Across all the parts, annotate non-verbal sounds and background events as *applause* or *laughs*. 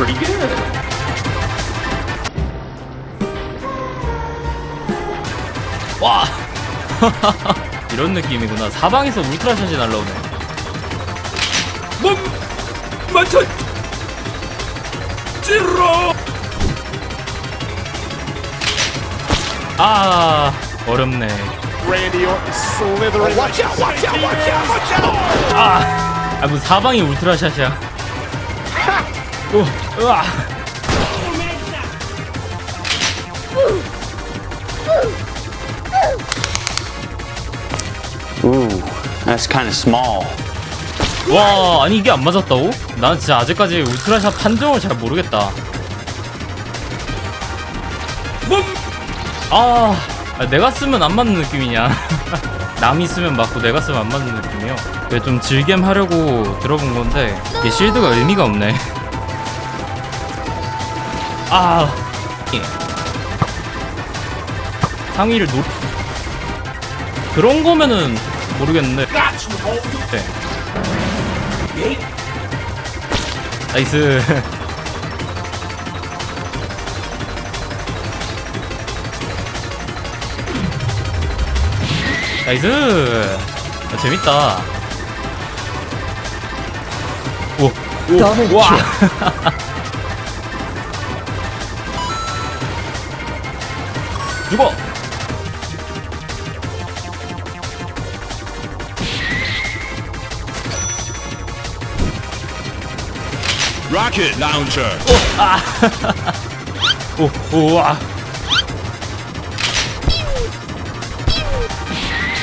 pretty good. 와! 이런 느낌이구나. 사방에서 울트라샷이 날라오네. 멈! 맞춰! 찌르러! 아, 어렵네. Randy Orton slithering. watch out! Watch out! Watch out! Watch out! 아, 무슨 사방이 울트라샷이야. 오, 으아. Ooh, that's kind of small. 와, 아니 이게 안 맞았다고? 난 진짜 아직까지 울트라샷 판정을 잘 모르겠다. 멈! 아, 아, 내가 쓰면 안 맞는 느낌이냐? *laughs* 남이 쓰면 맞고 내가 쓰면 안 맞는 느낌이요. 왜 좀 즐겜 하려고 들어본 건데 이게 실드가 의미가 없네. *laughs* 아, 예. 상위를 노 그런 거면은 모르겠는데. 네. 나이스. *laughs* 나이스. 아, 재밌다. 오, 오, 와. *laughs* 죽어. Rocket launcher. 오, 오, 와.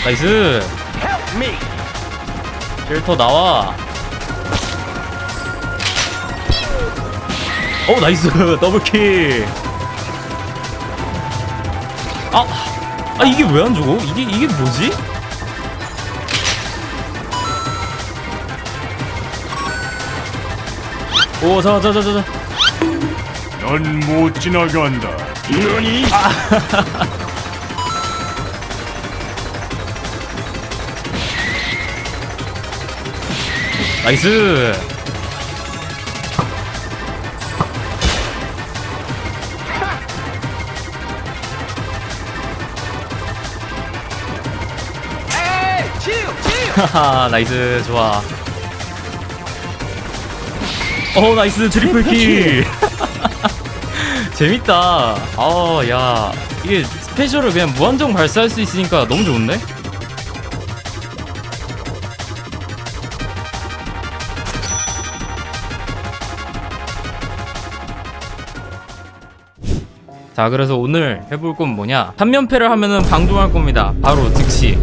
나이스. Help me. 필터 나와. 오, 나이스. 더블킬. 아, 아, 이게 왜 안 죽어? 이게, 이게 뭐지? 오, 자, 자, 자, 자, 자. 넌 못 지나간다. 너니? *laughs* 나이스. 나이스, 좋아. 어, 나이스, 트리플 킬. *laughs* 재밌다. 아, 야. 이게 스페셜을 그냥 무한정 발사할 수 있으니까 너무 좋은데? 자 그래서 오늘 해볼 건 뭐냐 3연패를 하면은 방종할 겁니다 바로 즉시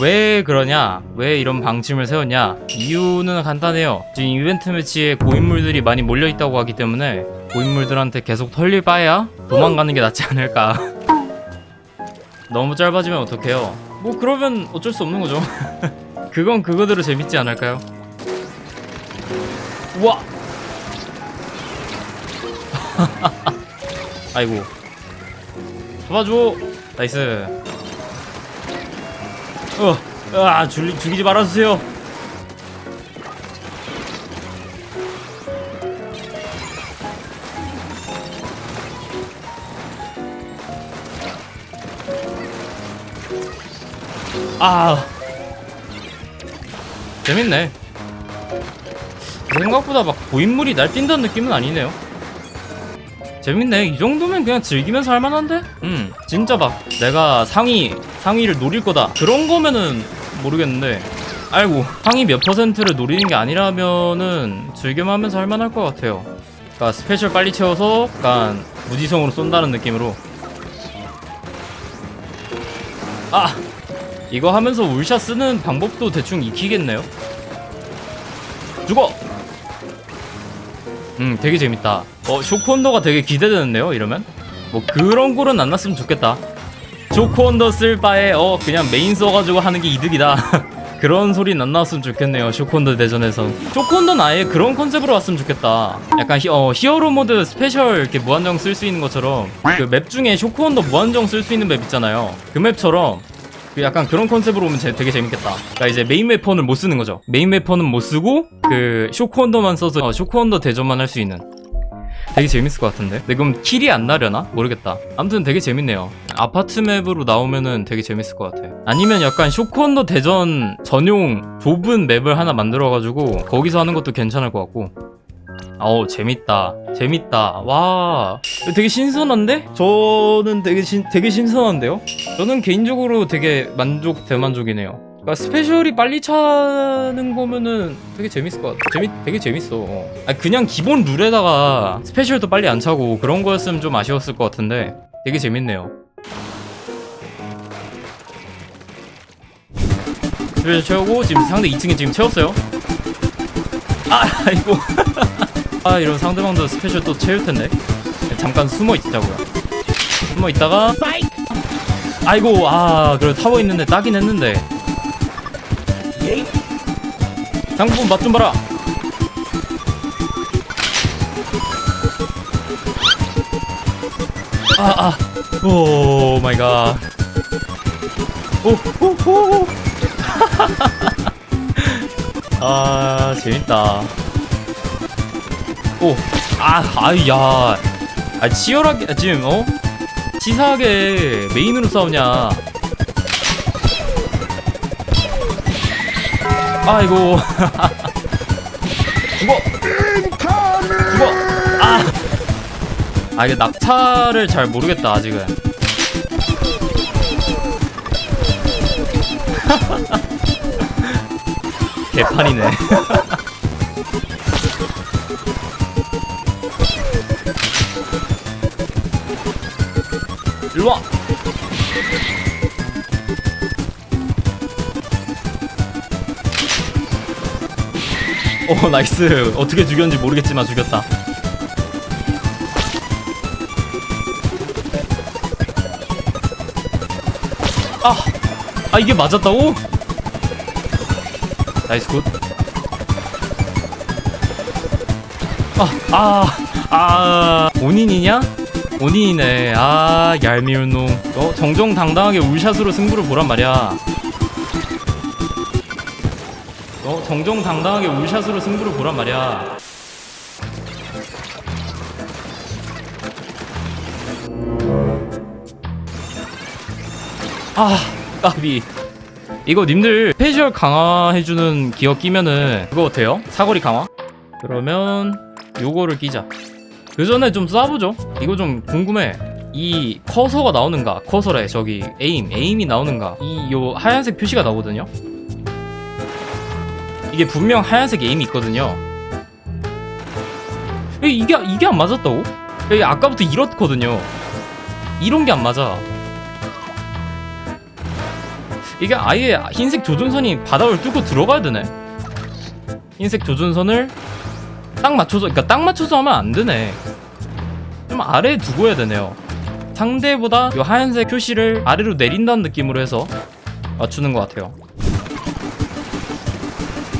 왜 그러냐? 왜 이런 방침을 세웠냐? 이유는 간단해요. 지금 이벤트 매치에 고인물들이 많이 몰려있다고 하기 때문에 고인물들한테 계속 털릴 바에야 도망가는 게 낫지 않을까. *laughs* 너무 짧아지면 어떡해요? 뭐 그러면 어쩔 수 없는 거죠. *laughs* 그건 그거대로 재밌지 않을까요? 우와! *laughs* 아이고. 잡아줘! 나이스 어, 아, 죽이, 죽이지 말아주세요 아 재밌네 생각보다 막 고인물이 날뛴다는 느낌은 아니네요 재밌네. 이 정도면 그냥 즐기면서 할 만한데? 음, 진짜 막 내가 상위, 상위를 노릴 거다. 그런 거면은 모르겠는데. 아이고, 상위 몇 퍼센트를 노리는 게 아니라면은 즐겨만 하면서 할 만할 것 같아요. 그니까 스페셜 빨리 채워서 약간 무지성으로 쏜다는 느낌으로. 아! 이거 하면서 울샷 쓰는 방법도 대충 익히겠네요. 죽어! 음 되게 재밌다 어 쇼크원더가 되게 기대되는데요 이러면 뭐 그런 꼴은 안 났으면 좋겠다 쇼크원더 쓸 바에 어 그냥 메인 써가지고 하는 게 이득이다 *laughs* 그런 소리는 안 나왔으면 좋겠네요 쇼크원더 대전에서 쇼크원더는 아예 그런 컨셉으로 왔으면 좋겠다 약간 히, 어, 히어로 모드 스페셜 이렇게 무한정 쓸 수 있는 것처럼 그 맵 중에 쇼크원더 무한정 쓸 수 있는 맵 있잖아요 그 맵처럼 그 약간 그런 컨셉으로 오면 제- 되게 재밌겠다. 그러니까 이제 메인 웨폰을 못 쓰는 거죠. 메인 웨폰은 못 쓰고 그 쇼크원더만 써서 어, 쇼크원더 대전만 할 수 있는. 되게 재밌을 것 같은데? 근데 그럼 킬이 안 나려나? 모르겠다. 아무튼 되게 재밌네요. 아파트 맵으로 나오면은 되게 재밌을 것 같아. 아니면 약간 쇼콘도 대전 전용 좁은 맵을 하나 만들어가지고 거기서 하는 것도 괜찮을 것 같고. 어우 재밌다. 재밌다. 와. 되게 신선한데? 저는 되게 신, 되게 신선한데요? 저는 개인적으로 되게 만족 대만족이네요 그러니까 스페셜이 빨리 차는 거면은 되게 재밌을 것 같아. 재밌, 되게 재밌어. 아 그냥 기본 룰에다가 스페셜도 빨리 안 차고 그런 거였으면 좀 아쉬웠을 것 같은데 되게 재밌네요. 스페셜 채우고 지금 상대 2층에 지금 채웠어요. 아 *laughs* 아이고. *laughs* 아 이런 상대방도 스페셜 또 채울 텐데. 잠깐 숨어 있자고요. 숨어 있다가 아이고 아 그래 타워 있는데 따긴 했는데 상품 맛좀 봐라 아 아 오 마이 갓 오 오 오 *laughs* 아 재밌다 오, 아, 아이야. 아, 치열하게, 아, 지금, 어? 치사하게 메인으로 싸우냐. 아이고. *laughs* 죽어! 죽어! 아! 아, 이게 낙차를 잘 모르겠다, 아직은. *laughs* 개판이네. *laughs* 일로와 오 나이스 어떻게 죽였는지 모르겠지만 죽였다 아! 아 이게 맞았다고? 나이스 굿 아, 아, 아, 본인이냐? 본인이네. 아, 얄미운 놈. 어, 정정당당하게 울샷으로 승부를 보란 말이야. 어, 정정당당하게 울샷으로 승부를 보란 말이야. 아, 까비. 이거 님들 스페셜 강화해주는 기어 끼면은 그거 어때요? 사거리 강화? 그러면 요거를 끼자 그 전에 좀 쏴보죠 이거 좀 궁금해 이 커서가 나오는가 커서래 저기 에임 에임이 나오는가 이 요 하얀색 표시가 나오거든요 이게 분명 하얀색 에임이 있거든요 에, 이게 이게 안 맞았다고? 에, 아까부터 이렇거든요 이런 게 안 맞아 이게 아예 흰색 조준선이 바닥을 뚫고 들어가야 되네 흰색 조준선을 딱 맞춰서 그러니까 딱 맞춰서 하면 안 되네. 좀 아래에 두고 해야 되네요. 상대보다 이 하얀색 표시를 아래로 내린다는 느낌으로 해서 맞추는 것 같아요.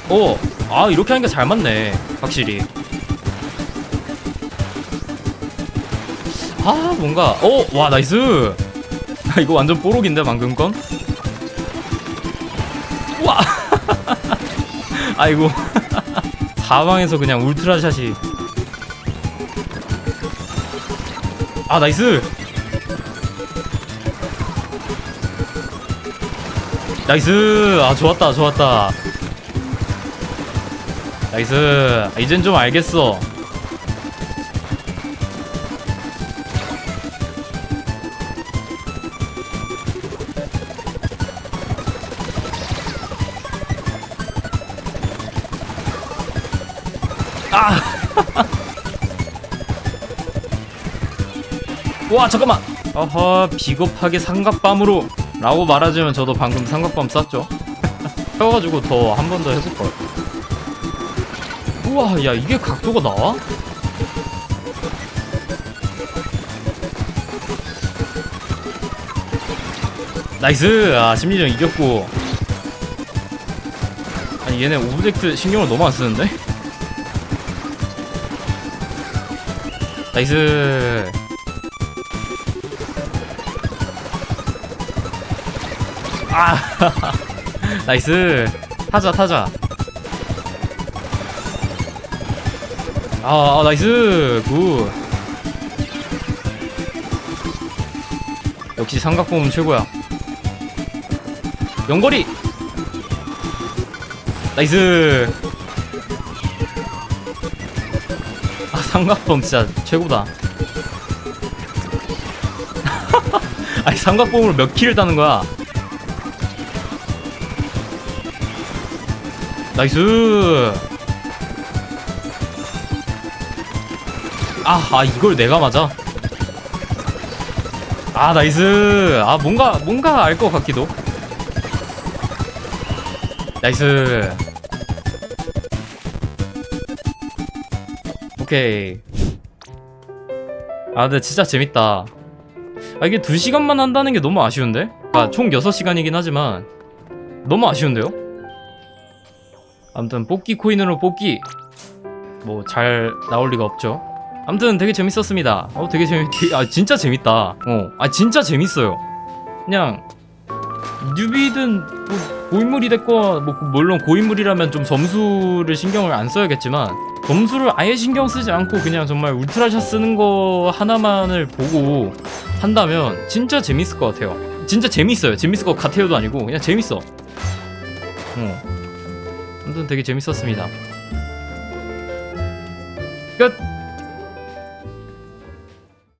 오, 아 이렇게 하니까 잘 맞네. 확실히. 아 뭔가, 오, 와 나이스. 아, *laughs* 이거 완전 뽀록인데 방금 건. 우와. *laughs* 아이고. *laughs* 사방에서 그냥 울트라샷이 아 나이스 나이스 아 좋았다 좋았다 나이스. 아, 이젠 좀 알겠어. 아! *laughs* 와 잠깐만. 어허 비겁하게 삼각밤으로 라고 말하자면 저도 방금 삼각밤 쐈죠? *laughs* 펴가지고 더 한 번더 해볼걸 우와 야 이게 각도가 나와? 나이스! 아 심리전 이겼고. 아니 얘네 오브젝트 신경을 너무 안 쓰는데? 나이스! 아 *laughs* 나이스! 타자 타자 아, 아 나이스. 굿. 역시 삼각보험 최고야. 연거리. 나이스. 아 삼각범 진짜 최고다. *laughs* 아니 삼각범으로 몇 킬을 따는 거야? 나이스. 아, 아 이걸 내가 맞아? 아 나이스. 아 뭔가 뭔가 알 것 같기도. 나이스. 오케이. 아 근데 진짜 재밌다. 아 이게 2시간만 한다는 게 너무 아쉬운데? 아 총 6시간이긴 하지만 너무 아쉬운데요? 아무튼 뽑기 코인으로 뽑기. 뭐 잘 나올 리가 없죠 아무튼 되게 재밌었습니다. 어 되게 재밌 아 진짜 재밌다. 어 아 진짜 재밌어요. 그냥 뉴비든 뭐 고인물이 됐건 뭐 물론 고인물이라면 좀 점수를 신경을 안 써야겠지만 점수를 아예 신경 쓰지 않고 그냥 정말 울트라샷 쓰는 거 하나만을 보고 한다면 진짜 재밌을 것 같아요. 진짜 재밌어요. 재밌을 것 같아요도 아니고 그냥 재밌어. 어. 아무튼 되게 재밌었습니다. 끝